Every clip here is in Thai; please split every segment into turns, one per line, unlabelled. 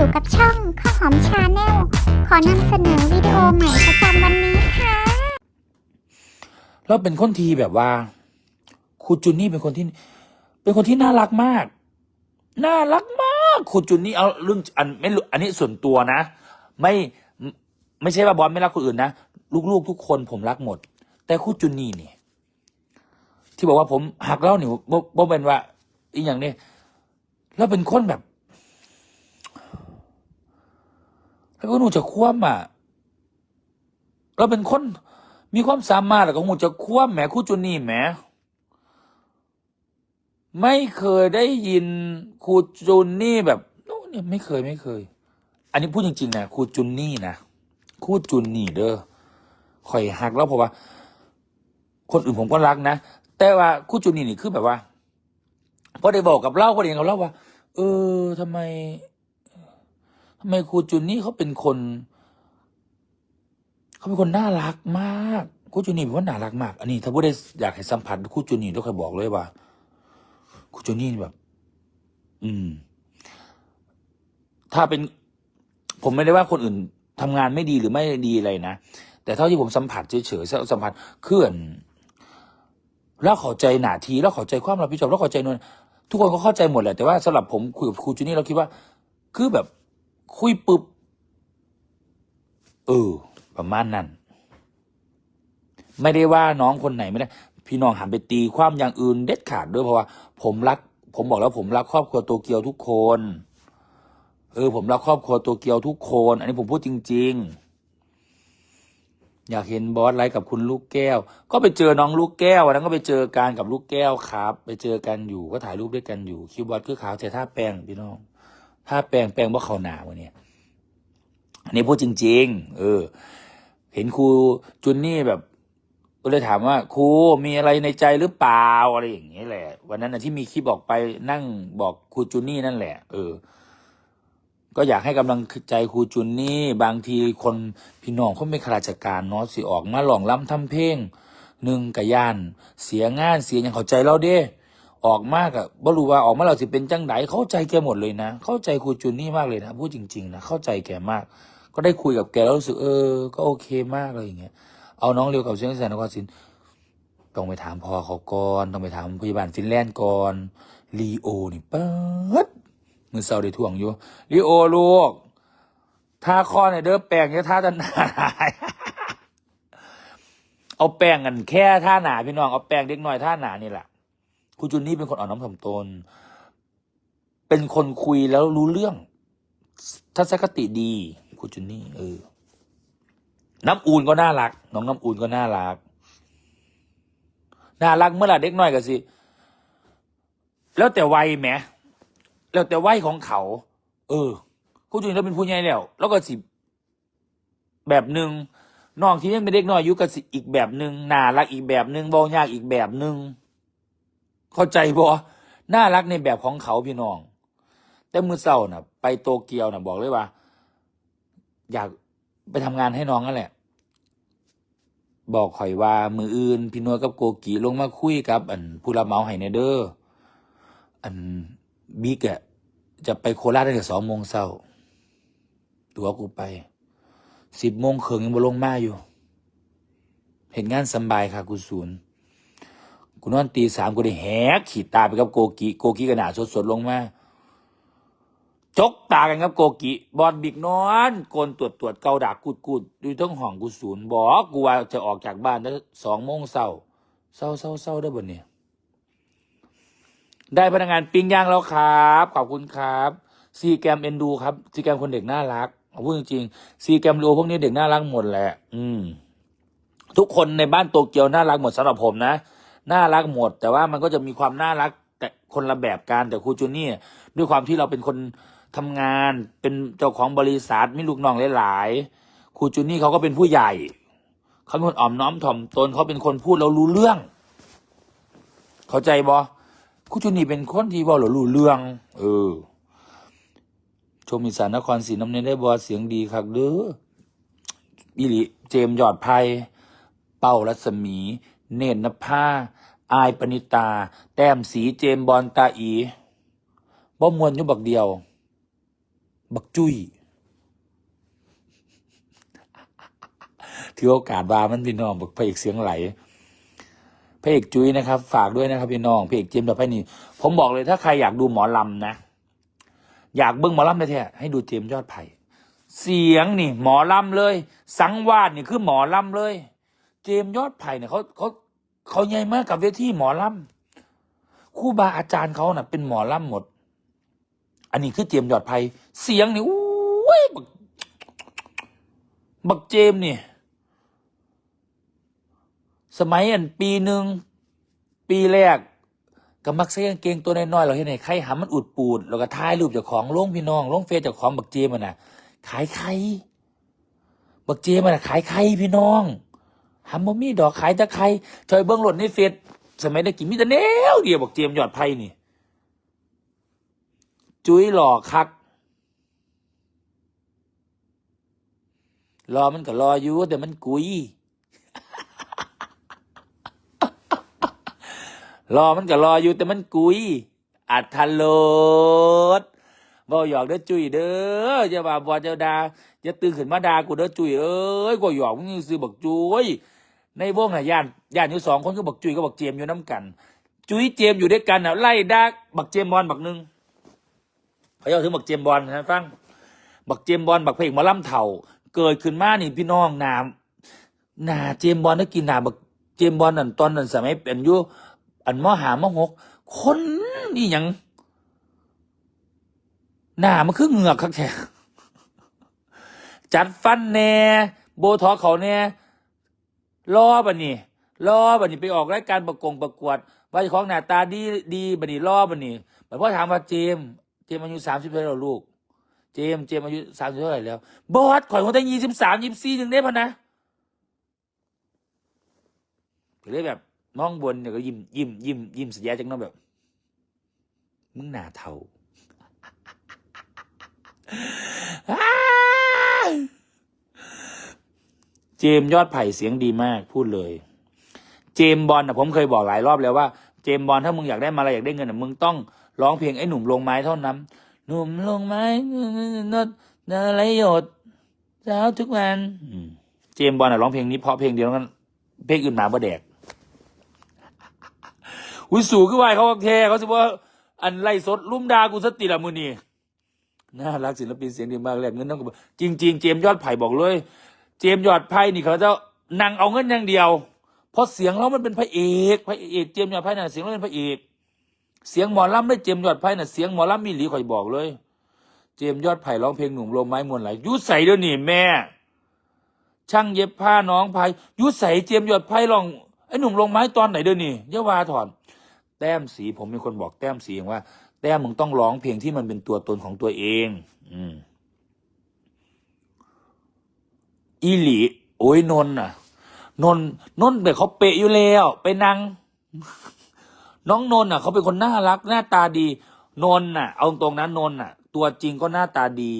อยู่กับช่องข้าวหอมชาแนลขอนำเสนอวิดีโอใหม่ประจำวันนี้ค่ะ
แล้วเป็นคนทีแบบว่าครูจุนนี่เป็นคนที่ เป็นคนที่น่ารักมาก น่ารักมากครูจุนนี่เอาเรื่องอันไม่รู้อันนี้ส่วนตัวนะ ไม่ไม่ใช่ว่าบอสไม่รักคนอื่นนะลูกๆทุกคนผมรักหมด แต่ครูจุนนี่เนี่ยที่บอกว่าผมหักเล่าเนี่ยบ่บ่เป็นว่าอีกอย่างนี้แล้วเป็นคนแบบแล้ว ก็หนูจะคว่ำอะเราเป็นคนมีความสามารถแล้วก็หูจะคว่ำแหมคู่จุนนี่แหมไม่เคยได้ยินครูจุนนี่แบบโน้เนี่ยไม่เคยไม่เคย อันนี้พูดจริงๆนะครูจุนนี่นะครูจุนนี่เด้อข่อยหักแล้วเพราะว่า คนอื่นผมก็รักนะแต่ว่าครูจุนนี่นี่คือแบบว่าพอได้บอกกับเล่าพอได้กับเล่าว่า เออทำไม ทำไมครูจุนนี่เขาเป็นคน เขาเป็นคนน่ารักมากครูจูนี่เป็นคนน่ารักมาก อันนี้ถ้าผู้ได้อยากให้สัมผัสครูจูนี่ต้องเคยบอกเลยว่าครูจูนี่แบบ อืม ถ้าเป็น ผมไม่ได้ว่าคนอื่นทำงานไม่ดีหรือไม่ดีอะไรนะแต่เท่าที่ผมสัมผัสเฉยๆสัมผัสเคลื่อนแล้วข้าใจหนาที แล้วข้าใจความรับผิดชอบแล้วข้าใจนวลทุกคนก็เข้าใจหมดแหละแต่ว่าสำหรับผมคุยกับครูจูนี่เราคิดว่า คือแบบ คุยปุ๊บเออประมาณนั้น ไม่ได้ว่าน้องคนไหนไม่ได้ พี่น้องหันไปตีความอย่างอื่นเด็ดขาดด้วยเพราะว่า ผมรัก ผมบอกแล้วผมรักครอบครัวโตเกียวทุกคน เออ ผมรักครอบครัวโตเกียวทุกคน อันนี้ผมพูดจริง ๆอยากเห็นบอสไลฟ์กับคุณลูกแก้ว ก็ไปเจอน้องลูกแก้ววันนั้นก็ไปเจอกันกับลูกแก้วครับ ไปเจอกันอยู่ก็ถ่ายรูปด้วยกันอยู่ คิวบอสคือขาวแต่ท่าแปลงพี่น้อง ท่าแปลงแปลงว่าเขาหนาวเนี่ยอันนี้พูดจริง ๆ เออ เห็นครูจุนนี่แบบก็เลยถามว่าครูมีอะไรในใจหรือเปล่าอะไรอย่างเงี้ยแหละ วันนั้นที่มีคลิปออกไปนั่งบอกครูจุนนี่นั่นแหละ เออ ก็อยากให้กำลังใจครูจุนนี่บางทีคนพี่น้องเขาไม่ข้าราชการเนาะสิออกมาหลองล้ำทำเพลงหนึ่งกะยาน เสียงานเสียอย่างเข้าใจเราเด้ ออกมากอะบรูว่าออกมาเราสิเป็นจังไดเข้าใจแกหมดเลยนะ เข้าใจครูจุนนี่มากเลยนะพูดจริงๆนะเข้าใจแกมาก ก็ได้คุยกับแกแล้วรู้สึกเออ ก็โอเคมากเลยอย่างเงี้ยเอาน้องเร็วกับเชียงแสนนครศิลป์ต้องไปถามพ่อเขาก่อนต้องไปถามพยาบาลฟินแลนด์ก่อนลีโอนี่เปิดมือเศร้าได้ถ่วงอยู่ลีโอลูกท่าคอเนี่ยเด้อแปลงเนี่ยท่าจะหนาเอาแป้งกันแค่ท่าหนาพี่น้องเอาแป้งเล็กน้อยท่าหนานี่แหละ ครูจุนนี่เป็นคนอ่อนน้อมถ่อมตน เป็นคนคุยแล้วรู้เรื่อง ทัศนคติดีครูจุนนี่เออ น้ำอูนก็น่ารัก น้องน้ำอูนก็น่ารัก น่ารักเมื่อไหร่เด็กน้อยก็สิ แล้วแต่วัยแหม แล้วแต่วัยของเขา เออครูจุนเราเป็นผู้ใหญ่แล้ว แล้วก็สิ แบบหนึ่งน้องที่ยังเป็นเด็กน้อยอยู่ก็สิอีกแบบหนึ่งน่ารักอีกแบบหนึ่งบอยากอีกแบบหนึ่ง เข้าใจบ่น่ารักในแบบของเขาพี่น้อง แต่มือเศร้าน่ะ ไปโตเกียวน่ะ บอกเลยว่า อยากไปทำงานให้น้องนั่นแหละ บอกข่อยว่า มืออื่น พี่นวลกับโกกีลงมาคุยกับ อันผู้รับเหมาให้เนเดอร์อันบิ๊กอะจะไปโคราชตั้งแต่สองโมงเช้าตัวกูไปสิบโมงเคิงยังบ่ลงมาอยู่ เห็นงานสบายค่ะกูศูนย์ นอนตีสามกูได้แหกขีดตาไปกับโกกีโกกีกระหนาสดๆลงมาจกตากันครับโกกิบอลบิกนอนโกนตรวจตรวจเกาดากกูดกูดดูทั้งห้องกูศูนย์บอกกูว่าจะออกจากบ้านแล้วสองโมงเศร้าเศร้าเศร้าเศร้าได้บนเนี่ยได้พนักงานปิ้งย่างแล้วครับ ขอบคุณครับซีแกมเอ็นดูครับซีแกมคนเด็กน่ารักเอาพูดจริงๆซีแกมโลพวกนี้เด็กน่ารักหมดแหละ อืม ทุกคนในบ้านโตเกียวน่ารักหมดสำหรับผมนะ น่ารักหมด แต่ว่ามันก็จะมีความน่ารักแต่คนละแบบกันแต่ครูจูนี่ด้วยความที่เราเป็นคนทำงานเป็นเจ้าของบริษัทมีลูกน้องหลายๆครูจูนี่เขาก็เป็นผู้ใหญ่เขาเป็นคนอ่อมน้อมถ่อมตนเขาเป็นคนพูดเรารู้เรื่อง เข้าใจบอครูจูนี่เป็นคนที่บอกเรารู้เรื่อง เออ ชมอีสานนครศรีน้ำเนยได้บอเสียงดีครับเด้อบิลิเจมยอดไพรเป้ารัศมี เนตรนภา อายปณิตา แต้มสีเจมบอลตาอีบ่มวนอยู่บักเดียว บักจุย้ยถือโอกาสว่ามันพี่น้องบอกพระเอกเสียงไหลพระเอกจุ้ยนะครับ ฝากด้วยนะครับพี่น้องพระเอกเจมส์ดอกไพนี่ผมบอกเลยถ้าใครอยากดูหมอลำนะ อยากเบิ้งหมอลำแท้ๆให้ดูเจมส์ยอดไผ่เสียงนี่ หมอลำเลย สังวาสนี่คือหมอลำเลย เจมส์ยอดไผ่เนี่ยเขาเขา เขาใหญ่มากกับเวทีหมอลำครู่บาอาจารย์เขาน่ะ เป็นหมอลำหมด อันนี้คือเจมยอดไผ่เสียงนี่อุ้ยบักบักเจมส์นี่ สมัยอันปีหนึ่ง ปีแรกก็มักใส่กางเกงตัวน้อยๆเราเห็นไหนใครหามันอุดปูดแล้วก็ถ่ายรูปจากของลงพี่น้องลงเฟซจากของบักเจมันน่ะ ขายไข่บักเจมันน่ะขายไข่พี่น้อง หาบ่มีดอกขายต่ไข่เธอเบิ้งหล่นในเฟซสมัยได้กินมีแต่แนวเดียวบักเจมยอดไผ่นี่ จุ้ยหล่อคักรอมันก็รออยู่แต่มันกุยรอมันก็รออยู่แต่มันกุยอัดทันโลดบ่หยอกเด้อจุยเด้ออย่าว่าบ่เจ้าดาอย่าตื่นขึ้นมาดากูเด้อจุยเอ้ยกูหยอกมึงซื้อบักจุย ในวงน่ะย่านย่านอยู่สองคนคือบักจุยกับบักเจมอยู่น้ำกัน จุยเจมอยู่ด้วยกันน่ะไล่ด่าบักเจมบอลบักหนึ่งเขาเอาถึงบักเจมบอลนะฟังบักเจมบอลบักเพลงมาล่ำเถ่า เกิดขึ้นมานี่พี่น้องน้ำหนาเจมบอลได้กินหนาบักเจมบอลนั่นตอนนั้นสมัยเป็นอยู่อันมอหามอหกคนนี่ยังหน้ามันคือเหงือกคักแท้จัดฟันแน่โบทอเขาแน่ รอบันนี่รอบันนี่ไปออกรายการประกงประกวด ว่าเจ้าของหน้าตาดีดีบันนี่รอบันนี่เหมือนพ่อถามว่าเจมส์เจมส์อายุสามสิบเท่าไหร่แล้วลูก เจมส์เจมส์อายุสามสิบเท่าไหร่แล้วบอสข่อยคนแต่ยี่สิบสามยี่สิบสี่ถึงได้พะนะก็เลยแบบมองบนเนี่ยก็ยิ้มยิ้มยิ้มยิ้มเสียจังเนาะแบบ มึงหน้าเทา เจมยอดไผ่เสียงดีมากพูดเลย เจมบอลนะผมเคยบอกหลายรอบแล้วว่าเจมบอลถ้ามึงอยากได้มาอะไรอยากได้เงินนะมึงต้องร้องเพลงไอ้หนุ่มลงไม้เท่านั้น หนุ่มลงไม้นดอะไรหยดเช้าทุกวันเจมบอลน่ะร้องเพลงนี้เพราะเพลงเดียวแล้วกันเพลงอื่นมาบ่แดกอุ้ยสูงขึ้นไปเขาแท้เขาสิว่าอันไล่สดลุ่มดากูสติละมือนี่น่ารักศิลปินเสียงดีมากแลกเงินต้องกับจริงๆเจมยอดไผ่บอกเลย เจมยอดไผ่นี่เขาจะนั่งเอาเงินอย่างเดียว เพราะเสียงเรามันเป็นพระเอกพระเอกเจมยอดไผ่น่ะเสียงเราเป็นพระเอก เสียงหมอลำได้เจมยอดไผ่น่ะเสียงหมอลำมีหลีข่อยบอกเลย เจมยอดไผ่ร้องเพลงหนุ่มลมไม้มวลไหลยุใส่เดี๋ยวนี้แม่ ช่างเย็บผ้าน้องไผ่ยุใส่เจมยอดไผ่ร้องไอ้หนุ่มลงไม้ตอนไหนเดี๋ยวนี้เยาวาถอน แต้มสีผมมีคนบอกแต้มสีว่า แต้มมึงต้องร้องเพลงที่มันเป็นตัวตนของตัวเอง อืม อีหลีโอ้ยนนท์น่ะ นนนนแบบเขาเปะอยู่แล้วไปนั่งน้องนนน่ะ เขาเป็นคนน่ารักหน้าตาดี นนท์น่ะ เอาตรงนั้นนนท์น่ะ ตัวจริงก็หน้าตาดี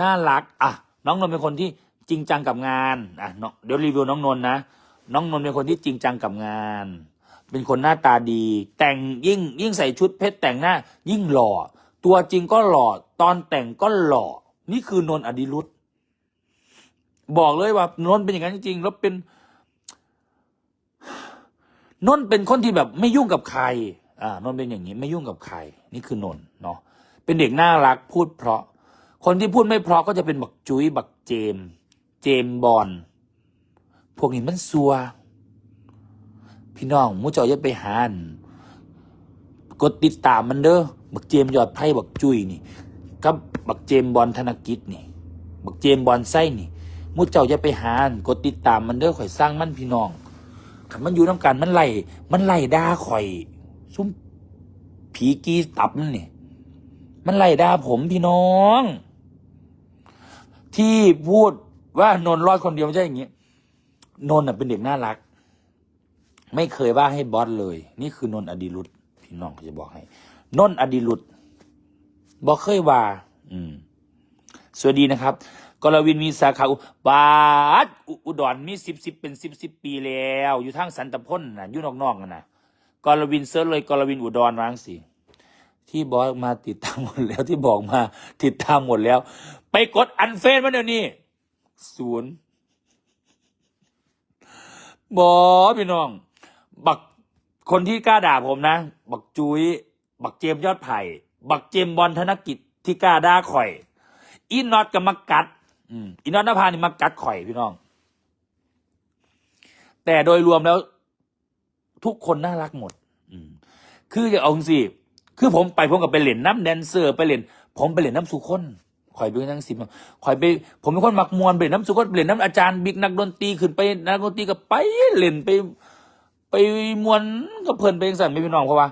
น่ารักอะน้องนนเป็นคนที่จริงจังกับงานอะเดี๋ยวรีวิวน้องนนนะน้องนนเป็นคนที่จริงจังกับงาน เป็นคนหน้าตาดี แต่งยิ่งยิ่งใส่ชุดเพชรแต่งหน้า ยิ่งหล่อ ตัวจริงก็หล่อ ตอนแต่งก็หล่อ นี่คือนนอดิรุต บอกเลยว่านนท์เป็นอย่างนั้นจริงๆแล้วเป็นนนท์เป็นคนที่แบบไม่ยุ่งกับใคร อ่านนท์เป็นอย่างนี้ไม่ยุ่งกับใคร นี่คือนนท์เนาะเป็นเด็กน่ารักพูดเพราะ คนที่พูดไม่เพราะก็จะเป็นบักจุ้ยบักเจม เจมบอลพวกนี้มันซัว พี่น้องมูเจ้าอย่าไปหันกดติดตามมันเด้อบักเจมยอดไพ่บักจุ้ยนี่กับบักเจมบอลธนกิจนี่ บักเจมบอลไส้นี่ มูเจ้าอย่าไปหาอันกดติดตามมันเด้อข่อยสร้างมันพี่น้องถ้ามันอยู่น้ำกันมันไล่มันไล่ด่าข่อย ซุ่มผีกีตับมันนี่มันไล่ด่าผมพี่น้อง ที่พูดว่านนรอดคนเดียวไม่ใช่อย่างนี้นนนเป็นเด็กน่ารัก ไม่เคยว่าให้บอสเลย นี่คือนนอดีรุตพี่น้องเขาจะบอกให้ นนอดีรุตบอกเคยว่า อืม สวัสดีนะครับ กรวินมีสาขาบาสอุอุดรมีสิบสิบเป็นสิบสิบปีแล้ว อยู่ทางสันตพ้นนะอยู่นอกๆกันนะกรวินเซิร์ชเลยกรวินอุดรวางสิที่บอสมาติดตามหมดแล้วที่บอกมาติดตามหมดแล้ว ไปกดอันเฟนมาเดี๋ยวนี้ศูนย์บอพี่น้อง บักคนที่กล้าด่าผมนะ บักจุย้ยบักเจมยอดไผ่ บักเจมบอลธนกิจที่กล้าด่าข่อย อีน็อตกับมากัด อืมอีน็อตนภานี่มากัดข่อยพี่น้อง แต่โดยรวมแล้ว ทุกคนน่ารักหมด อืม คือจะเอาสิคือผมไปผมกับไปเล่นน้ำแดนเซอร์ไปเล่นผมไปเล่นน้ำสุคนข่อยเป็นนักสิบข่อยไป ผมเป็นคนมักมวนไปเล่นน้ำสุคนไปเล่นน้ำอาจารย์บิ๊กนักดนตรีขึ้นไปนักดนตรีก็ไปเล่นไป ไปมวนกับเพื่อนไปยังสั่นไม่พี่น้องเพราะว่า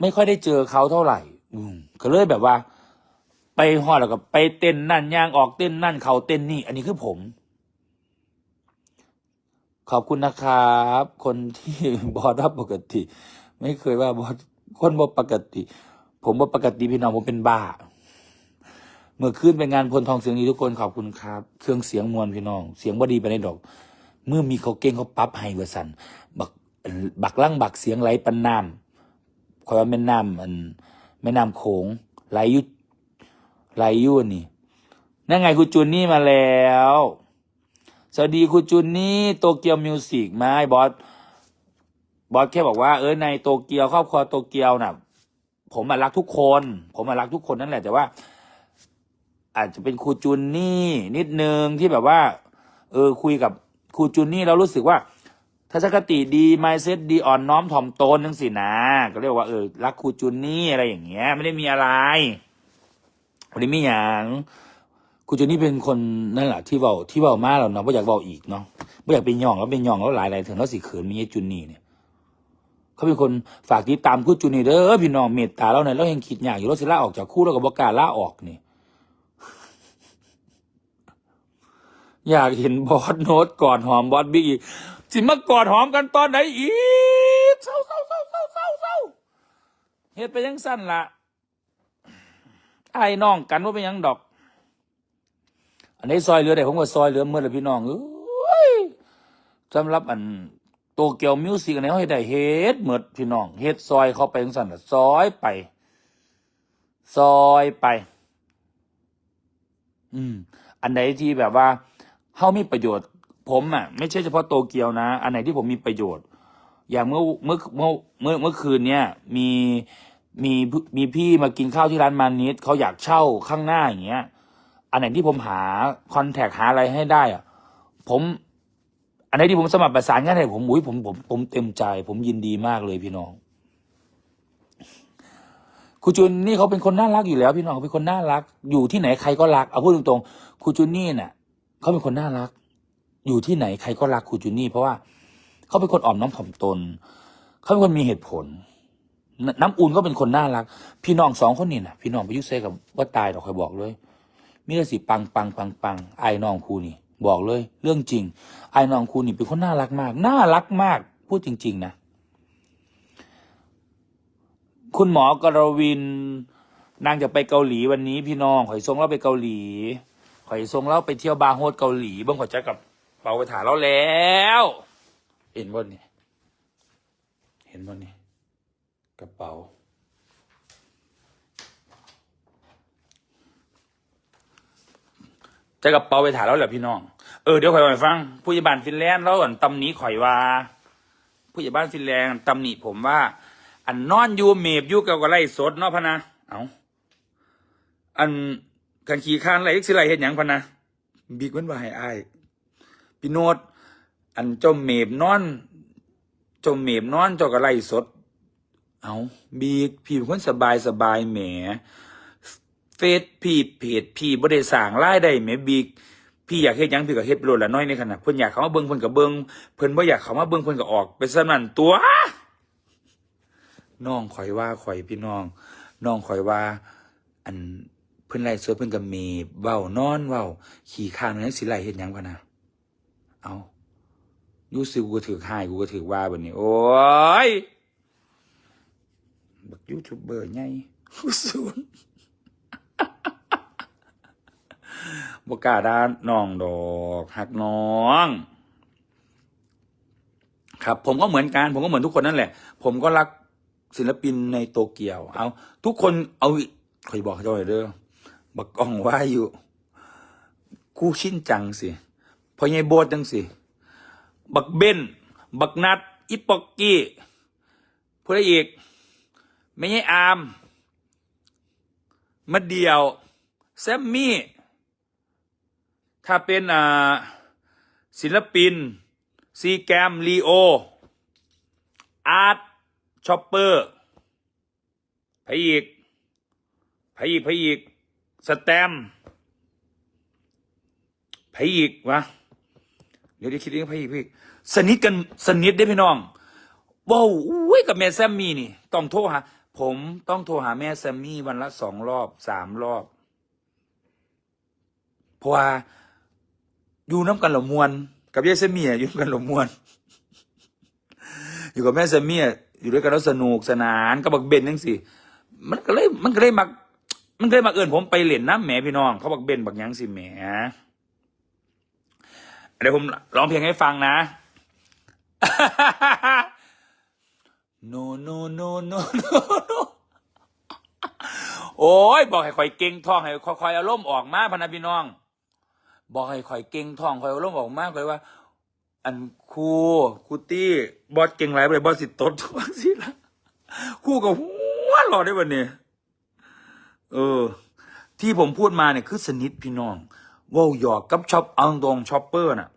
ไม่ค่อยได้เจอเขาเท่าไหร่ อืมก็เลยแบบว่า ไปฮอดแล้วก็ไปเต้นนั่นย่างออกเต้นนั่นเขาเต้นนี่ อันนี้คือผม ขอบคุณนะครับ คนที่บอสว่าปกติ ไม่เคยว่าบอสคนบ่ปกติ ผมบ่ปกติพี่น้องผมเป็นบ้า เมื่อคืนเป็นงานพลทองเสียงดีทุกคนขอบคุณครับ เครื่องเสียงมวลพี่น้อง เสียงบ่ดีไปในดอก เมื่อมีเขาเก่งเขาปั๊บให้ว่าสันบักบักลั่งบักเสียงไหลปันน้ำคอยว่าแม่น้ำอันแม่น้ำโขงไหลยุ ไหลอยุ่นี่นั่นไงคุณจูนนี่มาแล้ว สวัสดีคุณจูนนี่โตเกียวมิวสิกไหมบอสบอสแค่บอกว่าเออในโตเกียวครอบครัวโตเกียวน่ะ ผมมารักทุกคน ผมมารักทุกคนนั่นแหละ แต่ว่า อาจจะเป็นครูจูนนี่นิดนึงที่แบบว่า เออคุยกับครูจูนนี่เรารู้สึกว่าทัศนคติดีไมเซ็ตดีอ่อนน้อมถ่อมตนนั่งสินะก็เรียกว่าเออรักครูจูนนี่อะไรอย่างเงี้ย ไม่ได้มีอะไร ไม่ได้มีอย่างครูจูนนี่เป็นคนนั่นแหละที่เบาที่เบามากแล้วเนาะไม่อยากเบาอีกเนาะไม่อยากเป็นย่องแล้วเป็นย่องแล้วหลายหลายถึงแล้วสิเขินมีไอ้จูนนี่เนี่ยเขาเป็นคนฝากติดตามคู่จูนี่เด้อพี่น้องเมตตาเราเนี่ยเรายังคิดอย่ากอยู่เราสิลาออกจากคู่เราก็บอกกล้าลาออกนี่อยากเห็นบอสโน้ตกอดหอมบอสบิ๊กอีกสิมากอดหอมกันตอนไหนอีกเศร้าเศร้าเศร้าเศร้าเศร้าเศร้าเฮ็ดไปยังสั้นละ ไอ้น้องกันว่าเป็นยังดอก อันนี้ซอยเหลือได้ผมก็ซอยเหลือเมื่อไรพี่น้องเอ้ยสำหรับอันโตเกียวมิวสิกอันนี้เขาได้เฮ็ดเหมือดพี่น้องเฮ็ดซอยเข้าไปจังซั่นซอยไป ซอยไป อืม อันไหนที่แบบว่าเฮามีประโยชน์ ผมอะ ไม่ใช่เฉพาะโตเกียวนะ อันไหนที่ผมมีประโยชน์ อย่างเมื่อเมื่อเมื่อเมื่อเมื่อคืนเนี้ยมี มีมีพี่มากินข้าวที่ร้านมานิดเขาอยากเช่าข้างหน้าอย่างเงี้ย อันไหนที่ผมหาคอนแทคหาอะไรให้ได้อะผมอันไหนที่ผมสมัครประสานงานให้ผมอุ้ยผมผมผมเต็มใจ ผมยินดีมากเลยพี่น้องครูจุนนี่เขาเป็นคนน่ารักอยู่แล้วพี่น้องเขาเป็นคนน่ารัก อยู่ที่ไหนใครก็รักเอาพูดตรงๆครูจุนนี่น่ะเขาเป็นคนน่ารัก อยู่ที่ไหนใครก็รักครูจุนนี่เพราะว่าเขาเป็นคนอ่อมน้อมถ่อมตนเขาเป็นคนมีเหตุผล น้ำอุ่นก็เป็นคนน่ารัก พี่น้องสองคนนี่นะพี่น้องไปยุเซกับว่าตายดอกใครบอกเลยมีแต่สิปังปังปังปังไอ้น้องครูนี่ บอกเลย เรื่องจริง ไอ้น้องครูนี่เป็นคนน่ารักมาก น่ารักมาก พูดจริง ๆ นะ คุณหมอกรวิน นางจะไปเกาหลีวันนี้ พี่น้องข่อยส่งเราไปเกาหลีข่อยส่งเราไปเที่ยวบาร์โฮสเกาหลีเบ้างข่อยจะกับเปาไปถ่ายเราแล้ว เห็นบนนี่เห็นบนนี่ กระเป๋า จะกับเป๋าไปถ่ายแล้วแหละพี่น้อง เออเดี๋ยวข่อยไปฟัง ผู้ใหญ่บ้านฟินแลนด์แล้วอันตำหนี้ข่อยว่า ผู้ใหญ่บ้านฟินแลนด์ตำหนิผมว่า อันนอนอยู่เมบอยู่กับก็ไล่สดเนาะพะนะ เอาอันกันขี่ข้านไล่อีกสิไล่เห็นหยังพะนะบิ๊กมันว่าให้อายพี่โนดอันเจ้าเมบนอนเจ้าเมบนอนเจ้าก็ไล่สด เอาบิ๊กพี่เป็นคนสบายสบายแหมเฟซพี่เพจพี่บ่ได้สร้างรายได้แหมบิ๊กพี่อยากเฮ็ดหยังพี่ก็เฮ็ดไปโลดละน้อยในขณะเพิ่นอยากเขามาเบิ่งเพิ่นก็เบิ่งเพิ่นบ่อยากเขามาเบิ่งเพิ่นก็ออกไปซะนั่นตัวน้องข่อยว่าข่อยพี่น้องน้องข่อยว่า อันเพิ่นไล่สดเพิ่นก็มีเว้านอนเว้าขี่ข้างนั้นสิไล่เฮ็ดหยังพะนะเอายู่สิกูก็ถือหายกูก็ถือว่าบัดนี้ โอ้ย บักยูทูบเบอร์ใหญ่ศูนย์บกล้าด้านน้องดอกหักน้อง ครับ ผมก็เหมือนกัน ผมก็เหมือนทุกคนนั่นแหละ ผมก็รักศิลปินในโตเกียว เอา ทุกคนเอาคอยบอกเขาจะไว้เด้อบักกล้องว่าอยู่คู่ชินจังสิพอใหญ่โบดจังสิ บักเบนบักนัดอิปอกกี้ผู้ใดอีก ไม่ใช่อามมาเดียว แซมมี่ ถ้าเป็นอ่าศิลปิน ซีแกมลีโอ อาร์ตชอปเปอร์ไผอีกไผอีกไผอีกสแตมป์ไผอีกวะเดี๋ยวได้คิดเองไผอีกไผอีกสนิทกันสนิทได้พี่น้องว้าวอุ้ยกับแม่แซมมี่นี่ ต้องโทรหา ผมต้องโทรหาแม่แซมมี่วันละสองรอบสามรอบเพราะว่าอยู่น้ำกันหลมวน กับยายแซมมี่อยู่น้ำกันหลมวน อยู่กับแม่แซมมี่อยู่ด้วยกันแล้วสนุกสนานกับบักเบนจังสิมันก็เลยมันก็เลยมักมันก็เลยมาเอื่นผมไปเล่นน้ำแหมพี่น้อง เขาบักเบนบักยังสิแหมเดี๋ยวผมร้องเพลงให้ฟังนะ no no no no no no โอ้ยบอกให้คอยเก่งท้องให้คอยๆอารมณ์ออกมาพนะพี่น้อง บอกให้คอยเก่งท้องคอยอารมณ์ออกมาคอยว่า อันครูครูตี้บอสเก่งไรไปเลยบอสสิตดทุกสิละครูกับหัวหลอดได้วันนี้เออ ที่ผมพูดมาเนี่ยคือสนิทพี่น้องว่าหยอกกับช็อปเอาตรงช็อปเปอร์น่ะ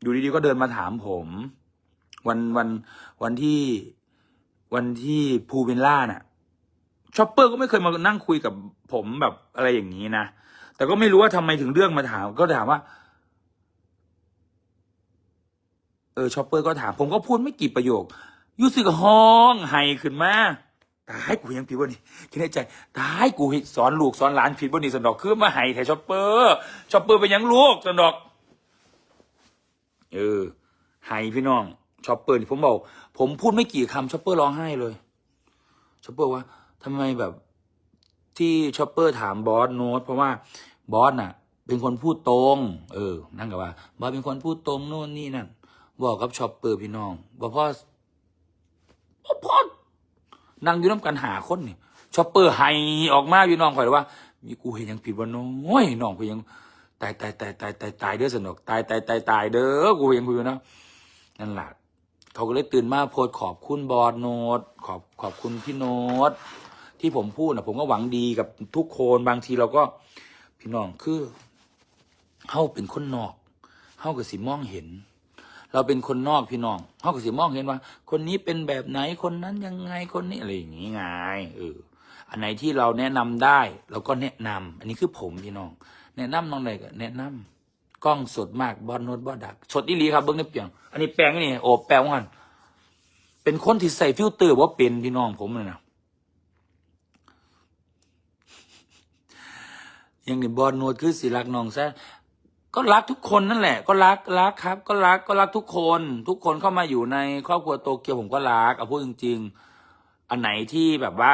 อยู่ดีๆก็เดินมาถามผม วันวันวันที่ วันที่ภูวิลล่าน่ะชอปเปอร์ก็ไม่เคยมานั่งคุยกับผมแบบอะไรอย่างนี้นะ แต่ก็ไม่รู้ว่าทำไมถึงเรื่องมาถาม ก็ถามว่า เออชอปเปอร์ก็ถาม ผมก็พูดไม่กี่ประโยคยูสึกห้องไห้ขึ้นมาตายกูยังผิดบ่นี่คิดในใจตายกูสอนลูกสอนหลานผิดบ่นี่สนดอกคือมาไห้แทชอปเปอร์ชอปเปอร์เป็นยังลูกสนดอก เออไห้พี่น้อง ช็อปเปอร์นี่ผมบอก ผมพูดไม่กี่คำช็อปเปอร์ร้องไห้เลยช็อปเปอร์ว่าทำไมแบบที่ช็อปเปอร์ถามบอสโน้ตเพราะว่าบอสน่ะ เป็นคนพูดตรง เออ นั่นกับว่าบอสเป็นคนพูดตรงโน่นนี่นั่นบอกกับช็อปเปอร์พี่น้องบอกพ่อบอกพ่อนั่งอยู่น้ำกันหาคนนี่ช็อปเปอร์ไฮออกมาพี่น้องคอยเลยว่า มีกูเห็นยังผิดว่าน้อยน้องกูยังตายตายตายตายตายตายเด้อสนุกตายตายตายตายเด้อกูยังคุยนะนั่นแหละ เขาก็เลยตื่นมาโพสขอบคุณบอสโนตขอบขอบคุณพี่โนตที่ผมพูดนะผมก็หวังดีกับทุกคนบางทีเราก็พี่น้องคือเฮาเป็นคนนอกเฮาก็สิมองเห็น เราเป็นคนนอกพี่น้องเขาก็สิมองเห็นว่า คนนี้เป็นแบบไหนคนนั้นยังไงคนนี้อะไรอย่างนี้ไงเอออันไหนที่เราแนะนำได้เราก็แนะนำอันนี้คือผมพี่น้อง แนะนำน้องไหนก็แนะนำ กล้องสดมากบอลโนดบอดักสดอีหลีครับเบิ้งในเปียงอันนี้แปลงนี่โอ้แปลงกันเป็นคนที่ใส่ฟิลเตอร์ว่าเป็นพี่น้องผมเลยนะยังนี่บอลโนดคือสิรักน้องซะก็รักทุกคนนั่นแหละ ก็รักรักครับ ก็รักก็รักทุกคน ทุกคนเข้ามาอยู่ในครอบครัวโตเกียวผมก็รักเอาพูดจริง ๆ อันไหนที่แบบว่า